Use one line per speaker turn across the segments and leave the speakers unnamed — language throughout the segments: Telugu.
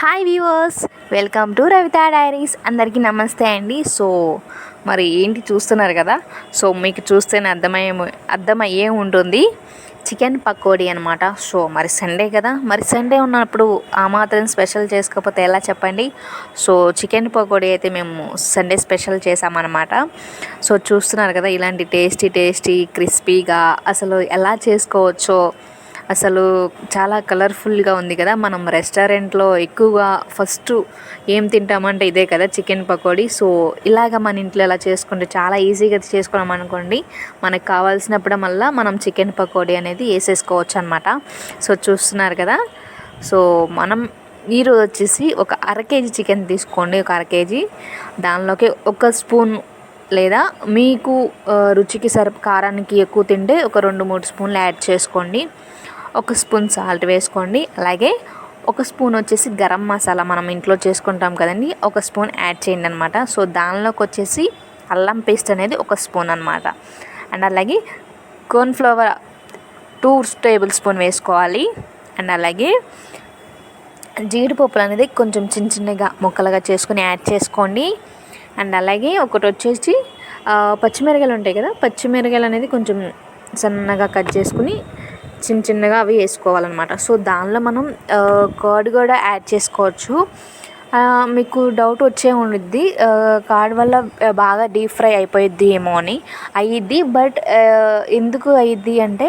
Hi viewers welcome to Ravita diaries. అందరికీ నమస్తే అండి. సో మరి ఏంటి చూస్తున్నారు కదా? సో మీకు చూస్తేనే అర్థమయ్యే అర్థమయ్యే ఉంటుంది. చికెన్ పకోడీ అనమాట సో మరి సండే కదా? మరి సండే ఉన్నప్పుడు ఆ మాత్రం స్పెషల్ చేసుకోకపోతే ఎలా చెప్పండి? సో చికెన్ పకోడీ అయితే మేము సండే స్పెషల్ చేసామన్నమాట. సో చూస్తున్నారు కదా ఇలాంటి టేస్టీ టేస్టీ క్రిస్పీగా అసలు ఎలా చేసుకోవచ్చో. అసలు చాలా కలర్ఫుల్గా ఉంది కదా. మనం రెస్టారెంట్లో ఎక్కువగా ఫస్ట్ ఏం తింటామంటే ఇదే కదా చికెన్ పకోడీ. సో ఇలాగ మన ఇంట్లో ఎలా చేసుకుంటే చాలా ఈజీగా చేసుకున్నాం అనుకోండి. మనకు కావాల్సినప్పుడు మళ్ళీ మనం చికెన్ పకోడీ అనేది వేసేసుకోవచ్చు అనమాట సో చూస్తున్నారు కదా. సో మనం ఈరోజు వచ్చేసి ఒక అర కేజీ చికెన్ తీసుకోండి. ఒక అర కేజీ. దానిలోకి ఒక స్పూన్ లేదా మీకు రుచికి సరి కారానికి ఎక్కువ తింటే ఒక రెండు మూడు స్పూన్లు యాడ్ చేసుకోండి. ఒక స్పూన్ సాల్ట్ వేసుకోండి. అలాగే ఒక స్పూన్ వచ్చేసి గరం మసాలా మనం ఇంట్లో చేసుకుంటాం కదండి ఒక స్పూన్ యాడ్ చేయండి అనమాట సో దానిలోకి వచ్చేసి అల్లం పేస్ట్ అనేది ఒక స్పూన్ అనమాట అండ్ అలాగే కార్న్ఫ్లవర్ టూ టేబుల్ స్పూన్ వేసుకోవాలి. అండ్ అలాగే జీడిపప్పులు అనేది కొంచెం చిన్న చిన్నగా ముక్కలుగా చేసుకుని యాడ్ చేసుకోండి. అండ్ అలాగే ఒకటి వచ్చేసి పచ్చిమిరకాయలు ఉంటాయి కదా పచ్చిమిరకాయలు అనేది కొంచెం సన్నగా కట్ చేసుకుని చిన్న చిన్నగా అవి వేసుకోవాలన్నమాట. సో దానిలో మనం కర్డ్ కూడా యాడ్ చేసుకోవచ్చు. మీకు డౌట్ వచ్చే ఉండిద్ది కార్డ్ వల్ల బాగా డీప్ ఫ్రై అయిపోయిద్ది ఏమో అని. అయ్యిద్ది బట్ ఎందుకు అయ్యిద్ది అంటే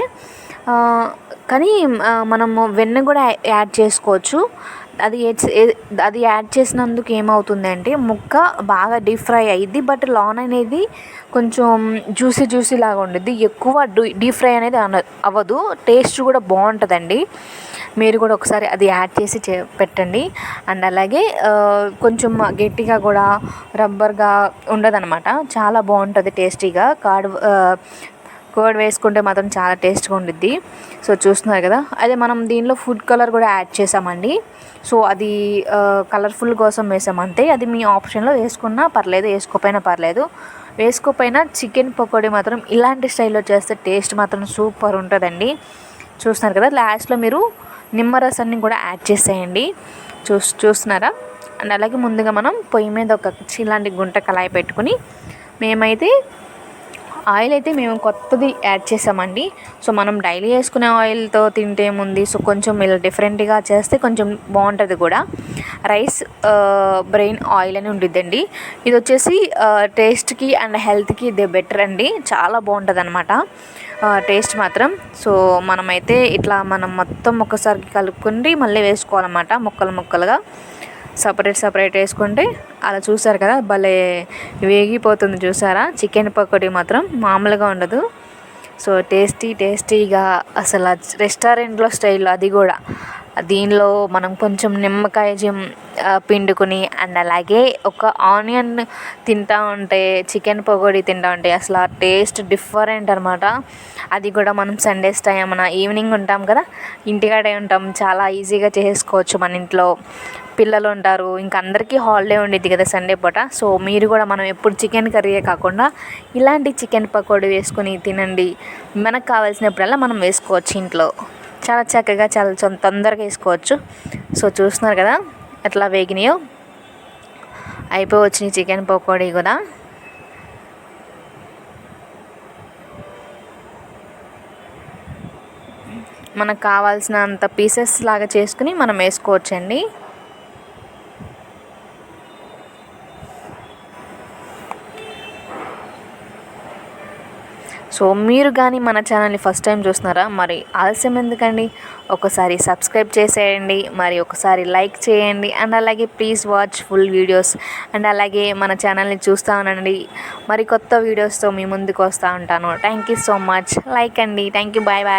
కానీ మనము వెన్న కూడా యాడ్ చేసుకోవచ్చు. అది అది యాడ్ చేసినందుకు ఏమవుతుందంటే ముక్క బాగా డీప్ ఫ్రై అయ్యిద్ది బట్ లాన్ అనేది కొంచెం జ్యూసీ జ్యూసీ లాగా ఉండిద్ది. ఎక్కువ డీప్ ఫ్రై అనేది అవ్వదు. టేస్ట్ కూడా బాగుంటుందండి. మీరు కూడా ఒకసారి అది యాడ్ చేసి చే పెట్టండి. అండ్ అలాగే కొంచెం గట్టిగా కూడా రబ్బర్గా ఉండదన్నమాట చాలా బాగుంటుంది టేస్టీగా. కాడ్ కర్డ్ వేసుకుంటే మాత్రం చాలా టేస్ట్గా ఉండిద్ది. సో చూస్తున్నారు కదా. అదే మనం దీనిలో ఫుడ్ కలర్ కూడా యాడ్ చేసామండి. సో అది కలర్ఫుల్ కోసం వేసాం అంతే అది మీ ఆప్షన్లో వేసుకున్నా పర్లేదు వేసుకోపోయినా పర్లేదు. వేసుకోపోయినా చికెన్ పకోడీ మాత్రం ఇలాంటి స్టైల్లో చేస్తే టేస్ట్ మాత్రం సూపర్ ఉంటుందండి. చూస్తున్నారు కదా. లాస్ట్లో మీరు నిమ్మరసాన్ని కూడా యాడ్ చేసేయండి. చూ చూస్తున్నారా? అండ్ అలాగే ముందుగా మనం పొయ్యి మీద ఒక ఇలాంటి గుంట కళాయి పెట్టుకుని మేమైతే ఆయిల్ అయితే మేము కొత్తది యాడ్ చేసామండి. సో మనం డైలీ వేసుకునే ఆయిల్తో తింటే ఏముంది? సో కొంచెం ఇలా డిఫరెంట్గా చేస్తే కొంచెం బాగుంటుంది కూడా. రైస్ బ్రెయిన్ ఆయిల్ అని ఉండిద్దండి. ఇది వచ్చేసి టేస్ట్కి అండ్ హెల్త్కి ఇది బెటర్ అండి. చాలా బాగుంటుంది అనమాట టేస్ట్ మాత్రం. సో మనమైతే ఇట్లా మనం మొత్తం ఒకసారికి కలుపుకుండి మళ్ళీ వేసుకోవాలన్నమాట ముక్కలు ముక్కలుగా. సపరేట్ సపరేట్ వేసుకుంటే అలా చూసారు కదా భలే వేగిపోతుంది చూసారా? చికెన్ పకోడీ మాత్రం మామూలుగా ఉండదు. సో టేస్టీ టేస్టీగా అసలు రెస్టారెంట్లో స్టైల్లో అది కూడా. దీనిలో మనం కొంచెం నిమ్మకాయ జిమ్ పిండుకుని అండ్ అలాగే ఒక ఆనియన్ తింటా ఉంటే చికెన్ పకోడీ తింటా ఉంటే అసలు ఆ టేస్ట్ డిఫరెంట్ అనమాట అది కూడా మనం సండేస్ టైం మన ఈవినింగ్ ఉంటాం కదా ఇంటికాడే ఉంటాం చాలా ఈజీగా చేసుకోవచ్చు మన ఇంట్లో. పిల్లలు ఉంటారు ఇంకా అందరికీ హాలిడే ఉండేది కదా సండే పూట. సో మీరు కూడా మనం ఎప్పుడు చికెన్ కర్రీయే కాకుండా ఇలాంటి చికెన్ పకోడీ వేసుకొని తినండి. మనకు కావాల్సినప్పుడల్లా మనం వేసుకోవచ్చు ఇంట్లో. చాలా చక్కగా చాలా తొందరగా వేసుకోవచ్చు. సో చూస్తున్నారు కదా ఎట్లా వేగినాయో. అయిపోయి వచ్చినాయి చికెన్ పకోడీ కూడా. మనకు కావాల్సినంత పీసెస్ లాగా చేసుకుని మనం వేసుకోవచ్చండి. సో మీరు కానీ మన ఛానల్ని ఫస్ట్ టైం చూస్తున్నారా మరి ఆలస్యం ఎందుకండి? ఒకసారి సబ్స్క్రైబ్ చేసేయండి మరి ఒకసారి లైక్ చేయండి అండ్ అలాగే please watch full videos and అలాగే మన ఛానల్ని చూస్తూ ఉండండి. మరి కొత్త వీడియోస్తో మీ ముందుకు వస్తూ ఉంటాను. Thank you so much like అండి. Thank you bye bye